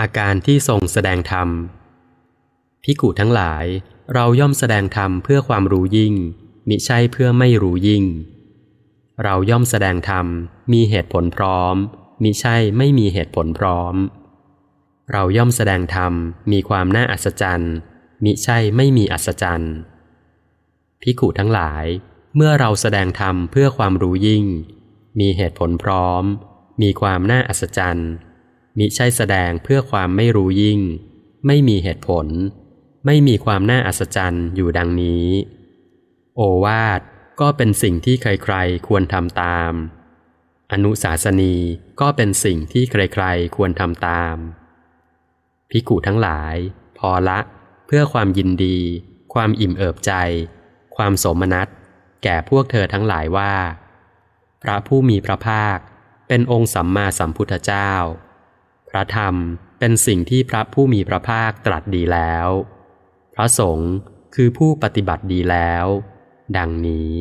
อาการที่ทรงแสดงธรรมพิกุทั้งหลาย เราย่อมแสดงธรรมเพื่อความรู้ยิ่ง มิใช่เพื่อไม่รู้ยิ่ง เราย่อมแสดงธรรมมีเหตุผลพร้อม มิใช่ไม่มีเหตุผลพร้อม เราย่อมแสดงธรรมมีความน่าอัศจรรย์ มิใช่ไม่มีอัศจรรย์พิกุทั้งหลาย เมื่อเราแสดงธรรมเพื่อความรู้ยิ่ง มีเหตุผลพร้อม มีความน่าอัศจรรย์ มิใช่แสดงเพื่อความไม่รู้ยิ่ง ไม่มีเหตุผล ไม่มีความน่าอัศจรรย์อยู่ดังนี้ โอวาทก็เป็นสิ่งที่ใครๆควรทำตาม อนุสาสนีก็เป็นสิ่งที่ใครๆควรทำตาม พิกุทั้งหลาย พอละ เพื่อความยินดี ความอิ่มเอิบใจ ความสมนัตแก่พวกเธอทั้งหลายว่า พระผู้มีพระภาคเป็นองค์สัมมาสัมพุทธเจ้า ระธรรมเป็นสิ่งที่พระผู้มีพระภาคตรัสดีแล้ว พระสงฆ์คือผู้ปฏิบัติดีแล้ว ดังนี้